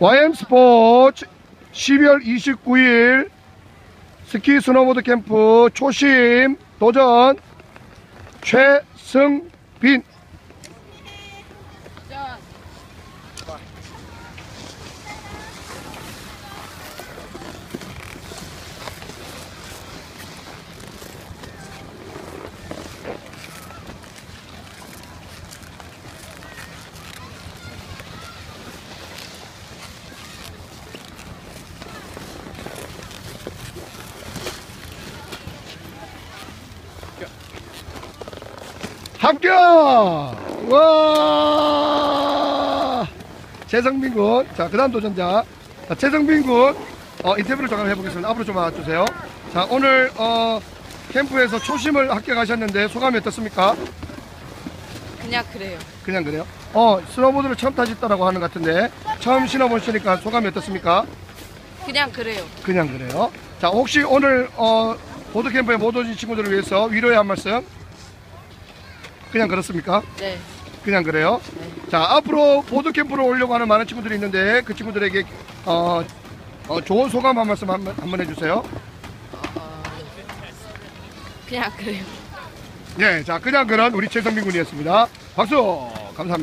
YM 스포츠 12월 29일 스키 스노보드 캠프 초심 도전 최승빈 합격! 와! 최성빈 군. 자, 그 다음 도전자. 자, 최성빈 군. 어, 인터뷰를 잠깐 해보겠습니다. 앞으로 좀 와주세요. 자, 오늘, 어, 캠프에서 초심을 합격하셨는데 소감이 어떻습니까? 그냥 그래요. 그냥 그래요? 어, 스노보드를 처음 타셨다라고 하는 것 같은데, 처음 신어보시니까 소감이 어떻습니까? 그냥 그래요. 그냥 그래요. 자, 혹시 오늘, 어, 보드캠프에 못 오신 친구들을 위해서 위로의 한 말씀? 그냥 그렇습니까? 네. 그냥 그래요. 자 앞으로 보드 캠프로 오려고 하는 많은 친구들이 있는데 그 친구들에게 어, 어, 좋은 소감 한 말씀 한번 한번 해주세요. 그냥 그래요. 예, 자 그냥 그런 우리 최성빈 군이었습니다. 박수.